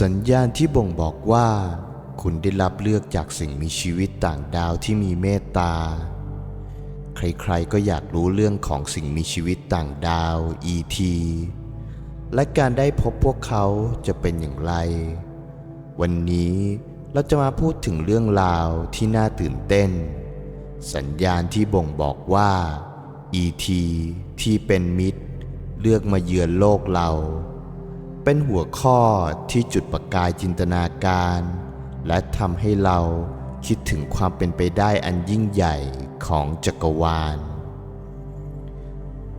สัญญาณที่บ่งบอกว่า คุณได้รับเลือกจากสิ่งมีชีวิตต่างดาวที่มีเมตตา ใครๆก็อยากรู้เรื่องของสิ่งมีชีวิตต่างดาว ET และการได้พบพวกเขาจะเป็นอย่างไร วันนี้เราจะมาพูดถึงเรื่องราวที่น่าตื่นเต้น สัญญาณที่บ่งบอกว่า ET ที่เป็นมิตร เลือกมาเยือนโลกเรา เป็นหัวข้อที่จุดประกายจินตนาการ และทำให้เราคิดถึงความเป็นไปได้อันยิ่งใหญ่ของจักรวาล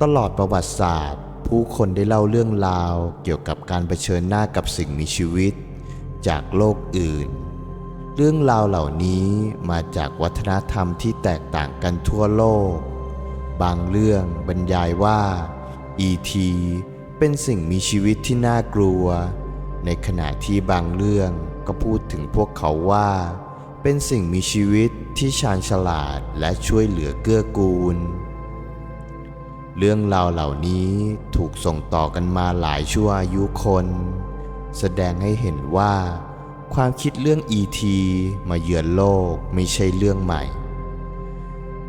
ตลอดประวัติศาสตร์ ผู้คนได้เล่าเรื่องราวเกี่ยวกับการเผชิญหน้ากับสิ่งมีชีวิต จากโลกอื่น เรื่องราวเหล่านี้มาจากวัฒนธรรมที่แตกต่างกันทั่วโลก บางเรื่องบรรยายว่า E.T. เป็นสิ่งมีชีวิตที่น่ากลัว ในขณะที่บางเรื่องก็พูดถึงพวกเขาว่า เป็นสิ่งมีชีวิตที่ชาญฉลาดและช่วยเหลือเกื้อกูล เรื่องราวเหล่านี้ถูกส่งต่อกันมาหลายชั่วอายุคน แสดงให้เห็นว่า ความคิดเรื่อง E.T. มาเยือนโลกไม่ใช่เรื่องใหม่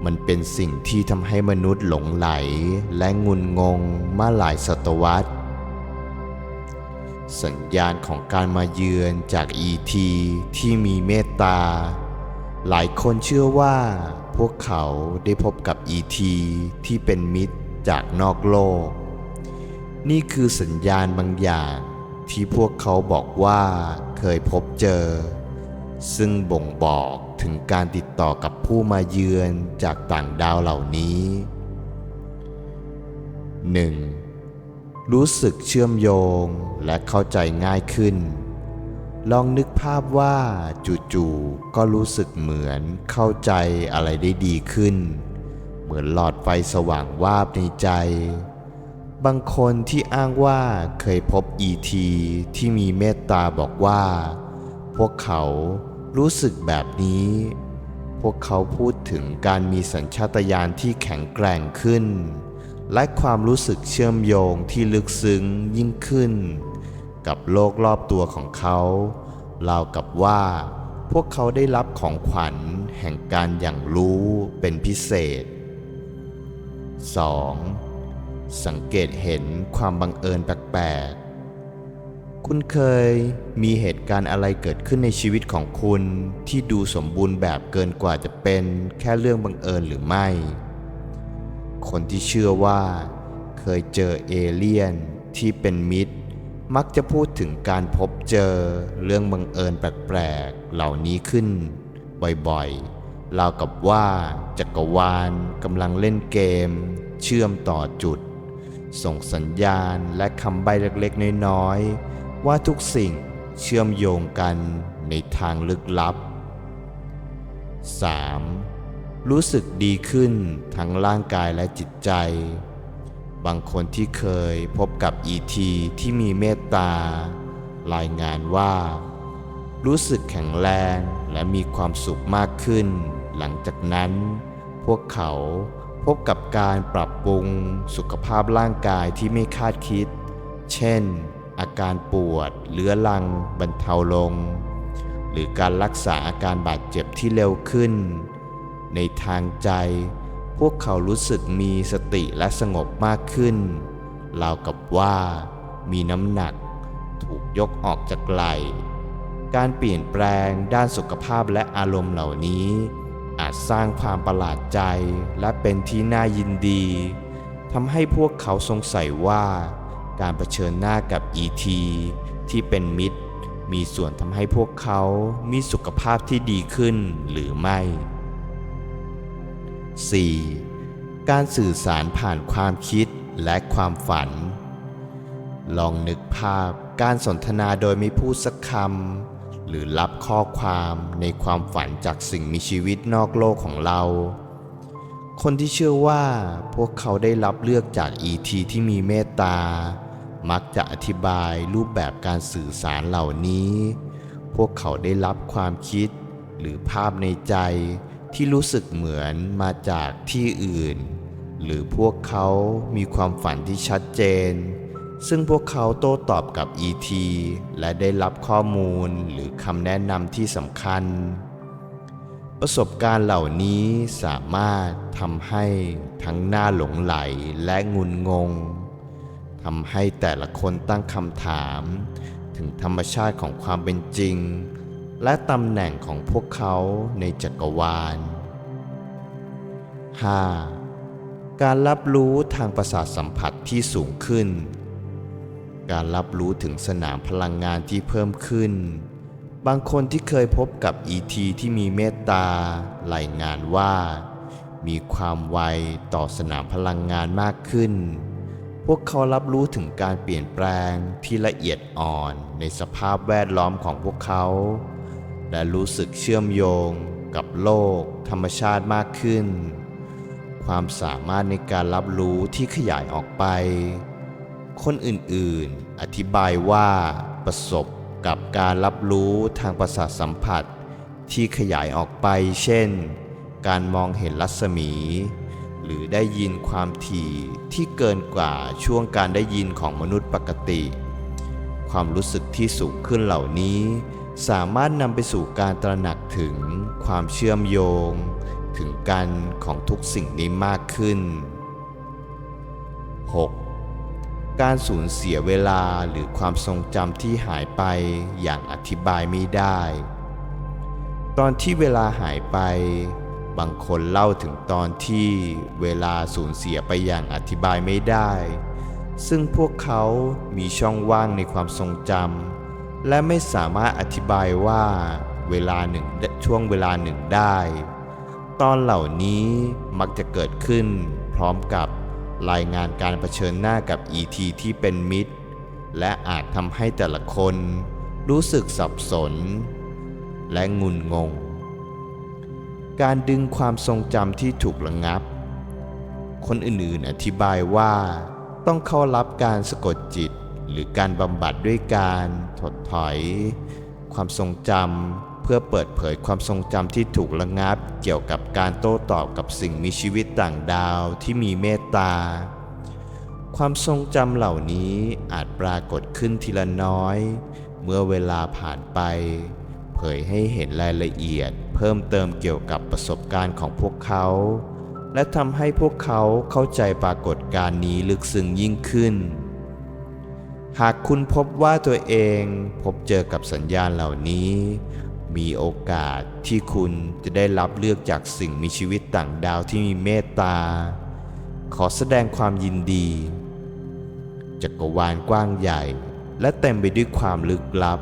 มันเป็นสิ่งที่ทำให้มนุษย์หลงไหลและงุนงงมาหลายศตวรรษ สัญญาณของการมาเยือนจาก E.T. ที่มีเมตตา หลายคนเชื่อว่าพวกเขาได้พบกับ E.T. ที่เป็นมิตรจากนอกโลก นี่คือสัญญาณบางอย่างที่พวกเขาบอกว่าเคยพบเจอ ซึ่งบ่งบอกถึงการติดต่อกับผู้มาเยือนจากต่างดาวเหล่านี้ 1. รู้สึกเชื่อมโยงและเข้าใจง่ายขึ้น ลองนึกภาพว่าจู่ๆก็รู้สึกเหมือนเข้าใจอะไรได้ดีขึ้น เหมือนหลอดไฟสว่างวาบในใจบางคนที่อ้างว่าเคยพบ ET ที่มีเมตตาบอกว่า พวกเขา รู้สึกแบบนี้ พวกเขาพูดถึงการมีสัญชาตญาณที่แข็งแกร่งขึ้น และความรู้สึกเชื่อมโยงที่ลึกซึ้งยิ่งขึ้น กับโลกรอบตัวของเขาราวกับว่าพวกเขาได้รับของขวัญแห่งการอย่างรู้เป็นพิเศษ 2. สังเกตเห็นความบังเอิญแปลกๆ คุณเคยมีเหตุการณ์อะไรเกิดขึ้นในชีวิตของคุณที่ดูสมบูรณ์แบบเกินกว่าจะเป็นแค่เรื่องบังเอิญหรือไม่ คนที่เชื่อว่า เคยเจอเอเลี่ยนที่เป็นมิตร มักจะพูดถึงการพบเจอเรื่องบังเอิญแปลกๆเหล่านี้ขึ้น บ่อยๆราวกับว่าจักรวาลกำลังเล่นเกม เชื่อมต่อจุด ส่งสัญญาณและคำใบ้เล็กๆน้อยๆ ว่าทุกสิ่งเชื่อมโยงกันในทางลึกลับ 3. รู้สึกดีขึ้นทั้งร่างกายและจิตใจ บางคนที่เคยพบกับ ET ที่มีเมตตา รายงานว่า รู้สึกแข็งแรงและมีความสุขมากขึ้น หลังจากนั้น พวกเขาพบกับการปรับปรุงสุขภาพร่างกายที่ไม่คาดคิด เช่น อาการปวดเรื้อรังบรรเทาลง หรือการรักษาอาการบาดเจ็บที่เร็วขึ้น ในทางใจ พวกเขารู้สึกมีสติและสงบมากขึ้นราวกับว่ามีน้ำหนักถูกยกออกจากไหล่การเปลี่ยนแปลงด้านสุขภาพและอารมณ์เหล่านี้ อาจสร้างความประหลาดใจและเป็นที่น่ายินดีทำให้พวกเขาสงสัยว่า การเผชิญหน้ากับ ET ที่เป็นมิตร มีส่วนทำให้พวกเขามีสุขภาพที่ดีขึ้นหรือไม่ 4. การสื่อสารผ่านความคิดและความฝัน ลองนึกภาพการสนทนาโดยไม่พูดสักคำหรือรับข้อความในความฝันจากสิ่งมีชีวิตนอกโลกของเรา คนที่เชื่อว่าพวกเขาได้รับเลือกจาก ET ที่มีเมตตา มักจะอธิบายรูปแบบการสื่อสารเหล่านี้ พวกเขาได้รับความคิดหรือภาพในใจที่รู้สึกเหมือนมาจากที่อื่น หรือพวกเขามีความฝันที่ชัดเจน ซึ่งพวกเขาโต้ตอบกับ ET และได้รับข้อมูลหรือคำแนะนำที่สำคัญ ประสบการณ์เหล่านี้สามารถทำให้ทั้งหน้าหลงไหลและงุนงง ทำให้แต่ละคนตั้งคำถาม ถึงธรรมชาติของความเป็นจริง และตำแหน่งของพวกเขาในจักรวาล 5. การรับรู้ทางประสาทสัมผัสที่สูงขึ้น การรับรู้ถึงสนามพลังงานที่เพิ่มขึ้น บางคนที่เคยพบกับ ET ที่มีเมตตารายงานว่า มีความไวต่อสนามพลังงานมากขึ้น วกเขารับรู้ถึงการเปลี่ยนแปลงที่ละเอียดอ่อนในสภาพแวดล้อมของพวกเขา และรู้สึกเชื่อมโยงกับโลก ธรรมชาติมากขึ้น ความสามารถในการรับรู้ที่ขยายออกไป คนอื่นๆ อธิบายว่าประสบกับการรับรู้ทางประสาทสัมผัสที่ขยายออกไป เช่น การมองเห็นรัศมี หรือได้ยินความถี่ที่เกินกว่าช่วงการได้ยินของมนุษย์ปกติ ความรู้สึกที่สูงขึ้นเหล่านี้ สามารถนำไปสู่การตระหนักถึงความเชื่อมโยง ถึงกันของทุกสิ่งนี้มากขึ้น 6. การสูญเสียเวลาหรือความทรงจำที่หายไปอย่างอธิบายไม่ได้ ตอนที่เวลาหายไป บางคนเล่าถึงตอนที่เวลาสูญเสียไปอย่างอธิบายไม่ได้ ซึ่งพวกเขามีช่องว่างในความทรงจำและไม่สามารถอธิบายว่าเวลาหนึ่งช่วงเวลาหนึ่งได้ ตอนเหล่านี้มักจะเกิดขึ้น พร้อมกับรายงานการเผชิญหน้ากับ ET ที่เป็นมิตร และอาจทำให้แต่ละคนรู้สึกสับสน และงุนงง การดึงความทรงจำที่ถูกระงับ คนอื่นๆอธิบายว่าต้องเข้ารับการสะกดจิต หรือการบำบัดด้วยการถดถอย ความทรงจำเพื่อเปิดเผยความทรงจำที่ถูกระงับ เกี่ยวกับการโต้ตอบกับสิ่งมีชีวิตต่างดาวที่มีเมตตา ความทรงจำเหล่านี้อาจปรากฏขึ้นทีละน้อย เมื่อเวลาผ่านไป เผยให้เห็นรายละเอียด พิ่มเติมเกี่ยวกับประสบการณ์ของพวกเขา และทำให้พวกเขาเข้าใจปรากฏการณ์นี้ลึกซึ้งยิ่งขึ้น หากคุณพบว่าตัวเองพบเจอกับสัญญาณเหล่านี้ มีโอกาสที่คุณจะได้รับเลือกจากสิ่งมีชีวิตต่างดาวที่มีเมตตา ขอแสดงความยินดี จักรวาลกว้างใหญ่ และเต็มไปด้วยความลึกลับ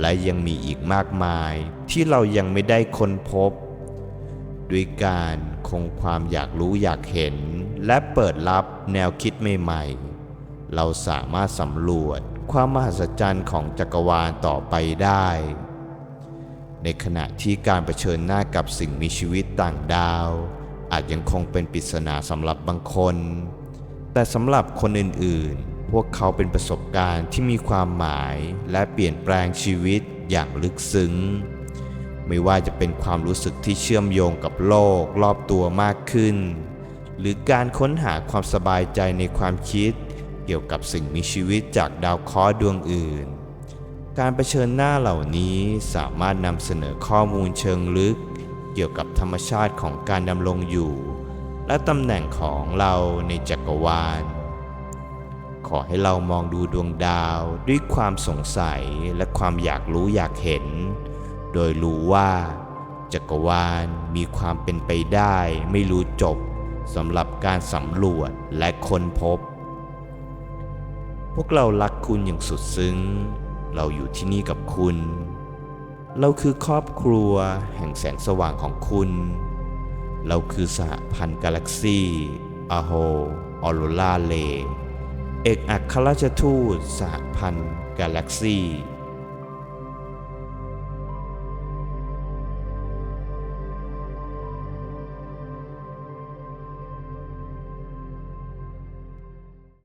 และยังมีอีกมากมายที่เรายังไม่ได้ค้นพบ ด้วยการคงความอยากรู้อยากเห็น และเปิดรับแนวคิดใหม่ๆ เราสามารถสำรวจความมหัศจรรย์ของจักรวาลต่อไปได้ ในขณะที่การเผชิญหน้ากับสิ่งมีชีวิตต่างดาว อาจยังคงเป็นปริศนาสำหรับบางคน แต่สำหรับคนอื่นๆ วกเขาเป็นประสบการณ์ที่มีความหมายและเปลี่ยนแปลงชีวิตอย่างลึกซึ้ง ไม่ว่าจะเป็นความรู้สึกที่เชื่อมโยงกับโลกรอบตัวมากขึ้น หรือการค้นหาความสบายใจในความคิด เกี่ยวกับสิ่งมีชีวิตจากดาวเคราะห์ดวงอื่น การเผชิญหน้าเหล่านี้สามารถนำเสนอข้อมูลเชิงลึก เกี่ยวกับธรรมชาติของการดำรงอยู่ และตำแหน่งของเราในจักรวาล ขอให้เรามองดูดวงดาวด้วยความสงสัยและความอยากรู้อยากเห็น โดยรู้ว่า จักรวาลมีความเป็นไปได้ไม่รู้จบสำหรับการสำรวจและค้นพบ พวกเรารักคุณอย่างสุดซึ้ง เราอยู่ที่นี่กับคุณ เราคือครอบครัวแห่งแสงสว่างของคุณ เราคือสหพันธ์กาแล็กซี่อโฮออโรราเล เอกอัครราชทูตสหพันธ์กาแล็กซี่